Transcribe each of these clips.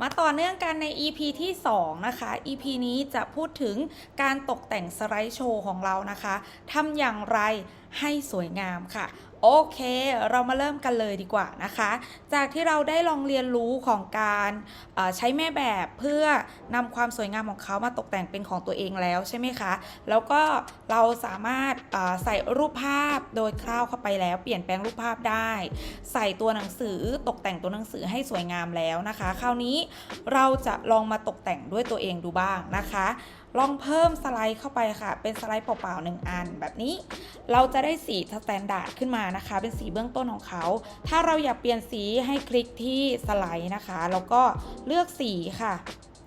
มาต่อเนื่องกันใน EP ที่ 2 นะคะ EP นี้จะพูดถึงการตกแต่งสไลด์โชว์ของเรานะคะทำอย่างไรให้สวยงามค่ะ โอเค เรามาเริ่มกันเลยดีกว่านะคะ จากที่เราได้ลองเรียนรู้ของการใช้แม่แบบเพื่อนำความสวยงามของเขามาตกแต่งเป็นของตัวเองแล้วใช่ไหมคะ แล้วก็เราสามารถใส่รูปภาพโดยคร่าวเข้าไปแล้วเปลี่ยนแปลงรูปภาพได้ ใส่ตัวหนังสือตกแต่งตัวหนังสือให้สวยงามแล้วนะคะ คราวนี้เราจะลองมาตกแต่งด้วยตัวเองดูบ้างนะคะ ลองเพิ่มสไลด์เข้าไปค่ะ เป็นสไลด์เปล่าๆหนึ่งอันแบบนี้ เราจะได้สีสแตนดาร์ดขึ้นมานะคะ เป็นสีเบื้องต้นของเขา ถ้าเราอยากเปลี่ยนสีให้คลิกที่สไลด์นะคะ แล้วก็เลือกสีค่ะ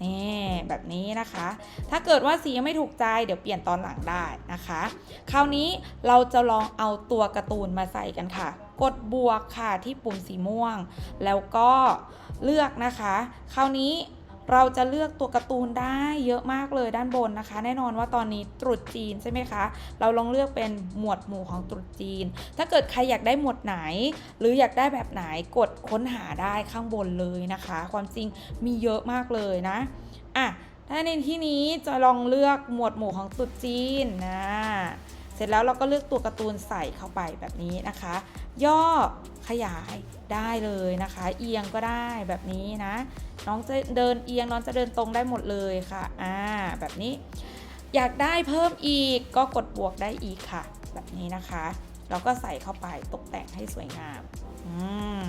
นี่แบบนี้นะคะ ถ้าเกิดว่าสียังไม่ถูกใจเดี๋ยวเปลี่ยนตอนหลังได้นะคะ คราวนี้เราจะลองเอาตัวการ์ตูนมาใส่กันค่ะ กดบวกค่ะที่ปุ่มสีม่วง แล้วก็เลือกนะคะ คราวนี้ เราจะเลือกตัวการ์ตูนได้เยอะมากเลยด้านบนนะคะ แน่นอนว่าตอนนี้ตรุษจีนใช่ไหมคะ เราลองเลือกเป็นหมวดหมู่ของตรุษจีน ถ้าเกิดใครอยากได้หมวดไหน หรืออยากได้แบบไหนกดค้นหาได้ข้างบนเลยนะคะ ความจริงมีเยอะมากเลยนะอะถ้าในที่นี้จะลองเลือกหมวดหมู่ของตรุษจีนนะเสร็จแล้วเราก็เลือกตัวการ์ตูนใส่เข้าไปแบบนี้นะคะ ย่อ ขยายได้เลยนะคะ เอียงก็ได้แบบนี้นะ น้องจะเดินเอียงน้องจะเดินตรงได้หมดเลยค่ะอ่าแบบนี้ อยากได้เพิ่มอีกก็กดบวกได้อีกค่ะ แบบนี้นะคะเราก็ใส่เข้าไปตกแต่งให้สวยงามอืม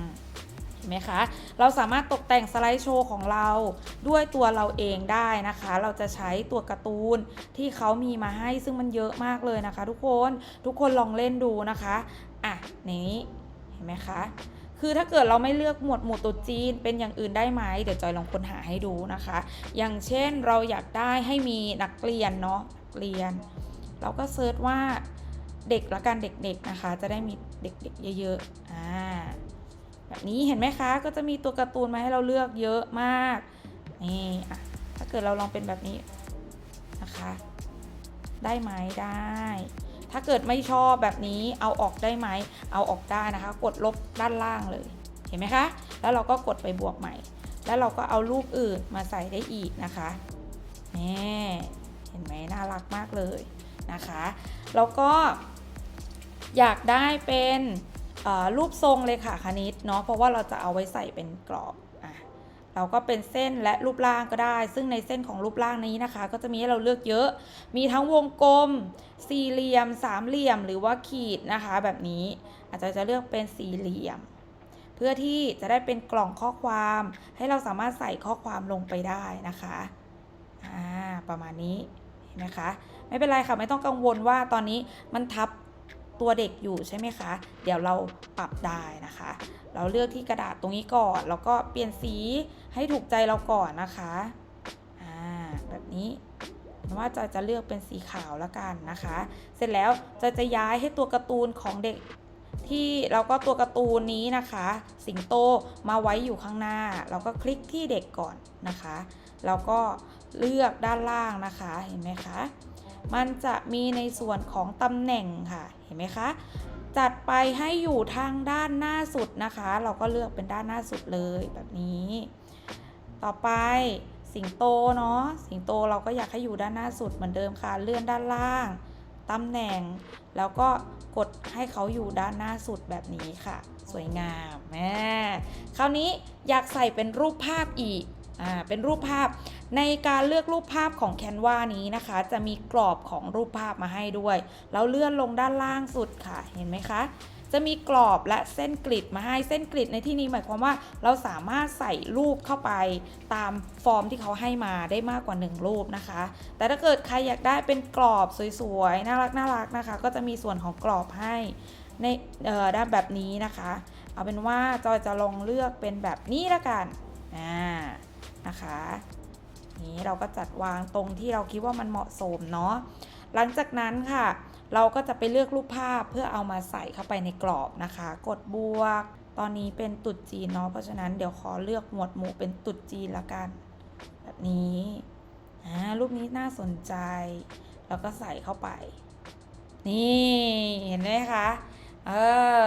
เห็นไหมคะ เราสามารถตกแต่งสไลด์โชว์ของเราด้วยตัวเราเองได้นะคะ เราจะใช้ตัวการ์ตูนที่เขามีมาให้ซึ่งมันเยอะมากเลยนะคะ ทุกคน ทุกคนลองเล่นดูนะคะ อะนี้ เห็นไหมคะ คือถ้าเกิดเราไม่เลือกหมวดหมู่ตรุษจีนเป็นอย่างอื่นได้ไหมเดี๋ยวจอยลองค้นหาให้ดูนะคะ อย่างเช่นเราอยากได้ให้มีนักเรียนเนาะนักเรียน เราก็เซิร์ชว่าเด็กละกันเด็กๆนะคะ จะได้มีเด็กๆเยอะๆอ่าแบบนี้เห็นไหมคะก็จะมีตัวการ์ตูนมาให้เราเลือกเยอะมากนี่อะถ้าเกิดเราลองเป็นแบบนี้นะคะ ได้ไหมได้ ถ้าเกิดไม่ชอบแบบนี้เอาออกได้ไหม เอาออกได้นะคะ กดลบด้านล่างเลย เห็นไหมคะ แล้วเราก็กดไปบวกใหม่ แล้วเราก็เอารูปอื่นมาใส่ได้อีกนะคะนี่เห็นไหมน่ารักมากเลยนะคะ แล้วก็อยากได้เป็นรูปทรงเลยค่ะคณิตเนาะ เพราะว่าเราจะเอาไว้ใส่เป็นกรอบ เราก็เป็นเส้นและรูปร่างก็ได้ ซึ่งในเส้นของรูปร่างนี้นะคะ ก็จะมีให้เราเลือกเยอะ มีทั้งวงกลม สี่เหลี่ยม สามเหลี่ยม หรือว่าขีดนะคะ แบบนี้ อาจจะจะเลือกเป็นสี่เหลี่ยม เพื่อที่จะได้เป็นกล่องข้อความ ให้เราสามารถใส่ข้อความลงไปได้นะคะอ่าประมาณนี้เห็นไหมคะ ไม่เป็นไรค่ะ ไม่ต้องกังวลว่าตอนนี้มันทับ ตัวเด็กอยู่ใช่ไหมคะ เดี๋ยวเราปรับได้นะคะ เราเลือกที่กระดาษตรงนี้ก่อน แล้วก็เปลี่ยนสีให้ถูกใจเราก่อนนะคะอ่าแบบนี้ว่าจะจะเลือกเป็นสีขาวแล้วกันนะคะ เสร็จแล้วจะจะย้ายให้ตัวการ์ตูนของเด็กที่เราก็ตัวการ์ตูนนี้นะคะ สิงโตมาไว้อยู่ข้างหน้า เราก็คลิกที่เด็กก่อนนะคะ แล้วก็เลือกด้านล่างนะคะเห็นไหมคะ มันจะมีในส่วนของตำแหน่งค่ะ เห็นไหมคะ จัดไปให้อยู่ทางด้านหน้าสุดนะคะ เราก็เลือกเป็นด้านหน้าสุดเลยแบบนี้ ต่อไปสิงโตเนาะ สิงโตเราก็อยากให้อยู่ด้านหน้าสุดเหมือนเดิมค่ะ เลื่อนด้านล่างตำแหน่ง แล้วก็กดให้เขาอยู่ด้านหน้าสุดแบบนี้ค่ะ สวยงามแม่คราวนี้อยากใส่เป็นรูปภาพอีก อ่า เป็นรูปภาพ ในการเลือกรูปภาพของแคนวานี้นะคะ จะมีกรอบของรูปภาพมาให้ด้วยแล้วเลื่อนลงด้านล่างสุดค่ะเห็นไหมคะ จะมีกรอบและเส้นกริดมาให้เส้นกริดในที่นี้หมายความว่าเราสามารถใส่รูปเข้าไปตามฟอร์มที่เขาให้มาได้มากกว่า 1 รูปนะคะ แต่ถ้าเกิดใครอยากได้เป็นกรอบสวยๆน่ารักน่ารักนะคะ ก็จะมีส่วนของกรอบให้ในด้านแบบนี้นะคะ เอาเป็นว่าจอยจะลองเลือกเป็นแบบนี้ละกันอ่านะคะ นี้เราก็จัดวางตรงที่เราคิดว่ามันเหมาะสมเนาะหลังจากนั้นค่ะ เราก็จะไปเลือกรูปภาพเพื่อเอามาใส่เข้าไปในกรอบนะคะ กดบวก ตอนนี้เป็นตุดจีนเนาะเพราะฉะนั้นเดี๋ยวขอเลือกหมวดหมู่เป็นตุดจีนละกัน แบบนี้รูปนี้น่าสนใจ แล้วก็ใส่เข้าไป นี่เห็นไหมคะ เออ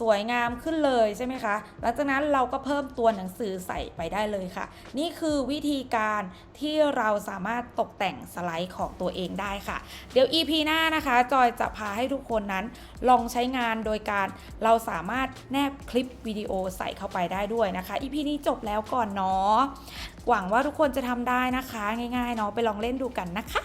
สวยงามขึ้นเลยใช่ไหมคะหลังจากนั้นเราก็เพิ่มตัวหนังสือใส่ไปได้เลยค่ะ นี่คือวิธีการที่เราสามารถตกแต่งสไลด์ของตัวเองได้ค่ะ เดี๋ยว EP หน้านะคะ จอยจะพาให้ทุกคนนั้น ลองใช้งานโดยการเราสามารถแนบคลิปวิดีโอใส่เข้าไปได้ด้วยนะคะ EP นี้จบแล้วก่อนเนาะหวังว่าทุกคนจะทำได้นะคะ ง่ายๆเนาะไปลองเล่นดูกันนะคะ